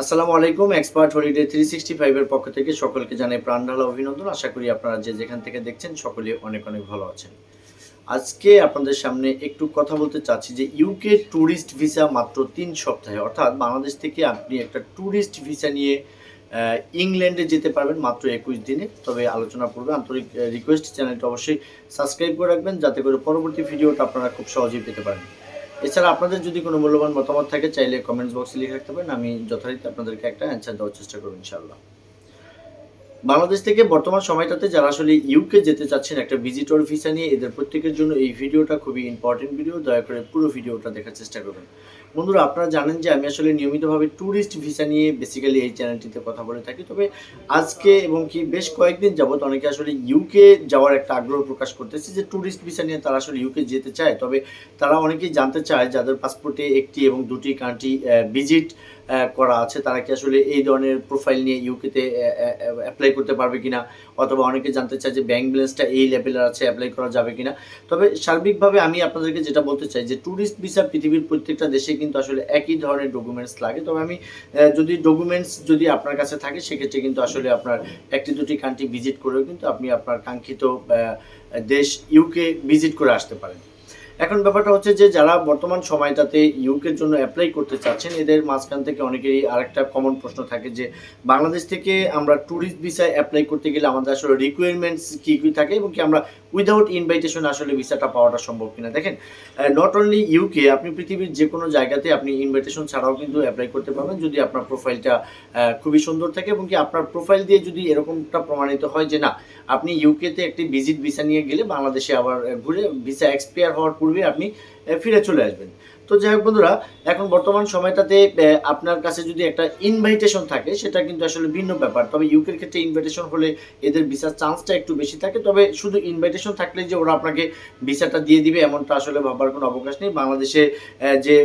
আসসালামু আলাইকুম expert holiday three sixty ফাইভের পক্ষ থেকে সকলকে জানাই প্রাণ ঢালা অভিনন্দন। আশা করি আপনারা যে যেখান থেকে দেখছেন সকলে অনেক অনেক ভালো আছেন। আজকে আপনাদের সামনে একটু কথা বলতে চাচ্ছি যে ইউকে ট্যুরিস্ট ভিসা মাত্র তিন সপ্তাহে, অর্থাৎ বাংলাদেশ থেকে আপনি একটা ট্যুরিস্ট ভিসা নিয়ে ইংল্যান্ডে যেতে পারবেন মাত্র একুশ দিনে। তবে আলোচনা করবে আন্তরিক রিকোয়েস্ট চ্যানেলটা অবশ্যই সাবস্ক্রাইব করে রাখবেন, যাতে করে পরবর্তী ভিডিওটা আপনারা খুব সহজেই পেতে পারেন। এছাড়া আপনাদের যদি কোনো মূল্যবান মতামত থাকে, চাইলে কমেন্টস বক্সে লিখে রাখতে পারেন। আমি যথারীতি আপনাদেরকে একটা অ্যান্সার দেওয়ার চেষ্টা করব ইনশাল্লাহ বাংলাদেশ থেকে বর্তমান সময়টাতে যারা আসলে ইউকে যেতে চাচ্ছেন, একটা ভিজিটর ভিসা নিয়ে, এদের প্রত্যেকের জন্য এই ভিডিওটা খুবই ইম্পর্টেন্ট ভিডিও দয়া করে পুরো ভিডিওটা দেখার চেষ্টা করবেন। বন্ধুরা, আপনারা জানেন যে আমি আসলে নিয়মিতভাবে ট্যুরিস্ট ভিসা নিয়ে বেসিক্যালি এই চ্যানেলটিতে কথা বলে থাকি। তবে আজকে এবং কি বেশ কয়েকদিন যাবত অনেকে আসলে ইউকে যাওয়ার একটা আগ্রহ প্রকাশ করতেছে যে ট্যুরিস্ট ভিসা নিয়ে তারা আসলে ইউকে যেতে চায়। তবে তারা অনেকেই জানতে চায় যাদের পাসপোর্টে একটি এবং দুটি কান্ট্রি ভিজিট করা আছে, তারা কি আসলে এই ধরনের প্রোফাইল নিয়ে ইউকেতে অ্যাপ্লাই করতে পারবে কিনা? অথবা অনেকে জানতে চায় যে ব্যাংক ব্যালেন্সটা এই লেভেলের আছে অ্যাপ্লাই করা যাবে কিনা? তবে সার্বিকভাবে আমি আপনাদেরকে যেটা বলতে চাই যে ট্যুরিস্ট ভিসা পৃথিবীর প্রত্যেকটা দেশে কিন্তু আসলে একই ধরনের ডকুমেন্টস লাগে। তবে আমি যদি ডকুমেন্টস যদি আপনার কাছে থাকে, সেক্ষেত্রে কিন্তু আসলে আপনার একটি দুটি কান্ট্রি ভিজিট করেও কিন্তু আপনি আপনার কাঙ্ক্ষিত দেশ ইউকে ভিজিট করে আসতে পারেন। এখন ব্যাপারটা হচ্ছে যে যারা বর্তমান সময়টাতে ইউকের জন্য অ্যাপ্লাই করতে চাচ্ছেন, এদের মাঝখান থেকে অনেকেরই আরেকটা কমন প্রশ্ন থাকে যে, বাংলাদেশ থেকে আমরা ট্যুরিস্ট ভিসায় অ্যাপ্লাই করতে গেলে আমাদের আসলে রিকোয়ারমেন্টস কী কী থাকে এবং কি আমরা উইদাউট ইনভাইটেশন আসলে ভিসাটা পাওয়াটা সম্ভব কিনা? দেখেন নট অনলি ইউকে আপনি পৃথিবীর যে কোনো জায়গাতে আপনি ইনভাইটেশন ছাড়াও কিন্তু অ্যাপ্লাই করতে পারবেন যদি আপনার প্রোফাইলটা খুবই সুন্দর থাকে এবং কি আপনার প্রোফাইল দিয়ে যদি এরকমটা প্রমাণিত হয় যে না, আপনি ইউকেতে একটি ভিজিট ভিসা নিয়ে গেলে বাংলাদেশে আবার ঘুরে ভিসা এক্সপায়ার হওয়ার পূর্বে আপনি ফিরে চলে আসবেন। তো যাই হোক বন্ধুরা, এখন বর্তমান সময়টাতে আপনার কাছে যদি একটা ইনভাইটেশন থাকে, সেটা কিন্তু আসলে ভিন্ন ব্যাপার। তবে ইউকের ক্ষেত্রে ইনভাইটেশন হলে এদের ভিসার চান্সটা একটু বেশি থাকে। তবে শুধু ইনভাইটেশন থাকলে যে ওরা আপনাকে ভিসাটা দিয়ে দিবে, এমনটা আসলে ভাবার কোনো অবকাশ নেই। বাংলাদেশে যে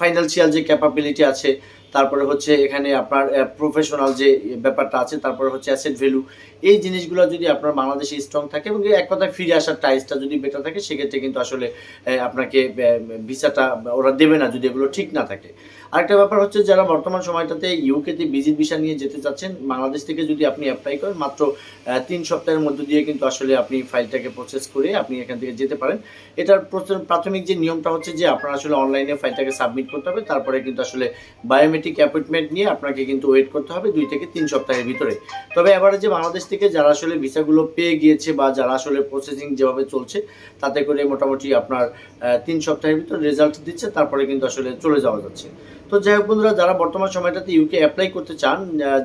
ফাইন্যান্সিয়াল যে ক্যাপাবিলিটি আছে তারপরে হচ্ছে এখানে আপনার প্রফেশনাল যে ব্যাপারটা আছে, তারপরে হচ্ছে অ্যাসেট ভ্যালু এই জিনিসগুলো যদি আপনার বাংলাদেশে স্ট্রং থাকে এবং এক কথায় ফিরে আসার টাইসটা যদি বেটার থাকে, সেক্ষেত্রে কিন্তু আসলে আপনাকে ভিসাটা ওরা দেবে না যদি এগুলো ঠিক না থাকে। আরেকটা ব্যাপার হচ্ছে যারা বর্তমান সময়টাতে ইউকেতে ভিজিট ভিসা নিয়ে যেতে চাচ্ছেন, বাংলাদেশ থেকে যদি আপনি অ্যাপ্লাই করেন, মাত্র তিন সপ্তাহের মধ্যে দিয়ে কিন্তু আসলে আপনি ফাইলটাকে প্রসেস করে আপনি এখান থেকে যেতে পারেন। এটার প্রথম- প্রাথমিক যে নিয়মটা হচ্ছে যে আপনার আসলে অনলাইনে ফাইলটাকে সাবমিট করতে হবে, তারপরে কিন্তু আসলে বায়োমেট্রিক অ্যাপয়েন্টমেন্ট নিয়ে আপনাকে কিন্তু ওয়েট করতে হবে দুই থেকে তিন সপ্তাহের ভিতরে। তবে এবারে যে বাংলাদেশ থেকে যারা আসলে ভিসাগুলো পেয়ে গিয়েছে বা যারা আসলে প্রসেসিং যেভাবে চলছে, তাতে করে মোটামুটি আপনার তিন সপ্তাহের ভিতরে রেজাল্ট দিচ্ছে, তারপরে কিন্তু আসলে চলে যাওয়া যাচ্ছে। তো যাই হোক বন্ধুরা, যারা বর্তমান সময়টাতে ইউকে অ্যাপ্লাই করতে চান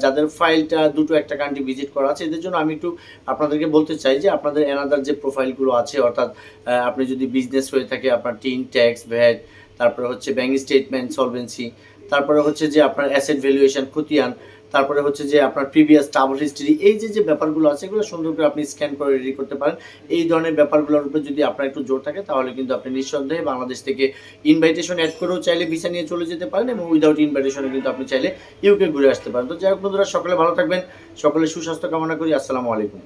যাদের ফাইলটা দুটো একটা কান্ট্রি ভিজিট করা আছে, এদের জন্য আমি একটু আপনাদেরকে বলতে চাই যে আপনাদের এনাদার যে প্রোফাইলগুলো আছে, অর্থাৎ আপনি যদি বিজনেস হয়ে থাকে, আপনার টিন ট্যাক্স ভ্যাট তারপরে হচ্ছে ব্যাঙ্ক স্টেটমেন্ট সলভেন্সি তারপরে হচ্ছে যে আপনার অ্যাসেট ভ্যালুয়েশন খতিয়ান, তারপরে হচ্ছে যে আপনার প্রিভিয়াস ট্রাভেল হিস্ট্রি এই যে যে ব্যাপারগুলো আছে, এগুলো সুন্দর করে আপনি স্ক্যান করে রেডি করতে পারেন। এই ধরনের ব্যাপারগুলোর উপর যদি আপনার একটু জোর থাকে, তাহলে কিন্তু আপনি নিঃসন্দেহে বাংলাদেশ থেকে ইনভাইটেশন অ্যাড করেও চাইলে ভিসা নিয়ে চলে যেতে পারেন এবং উইদাউট ইনভাইটেশনে কিন্তু আপনি চাইলে ইউকে ঘুরে আসতে পারেন। তো যাই হোক বন্ধুরা, সকলে ভালো থাকবেন, সকলে সুস্বাস্থ্য কামনা করি, আসসালামু আলাইকুম।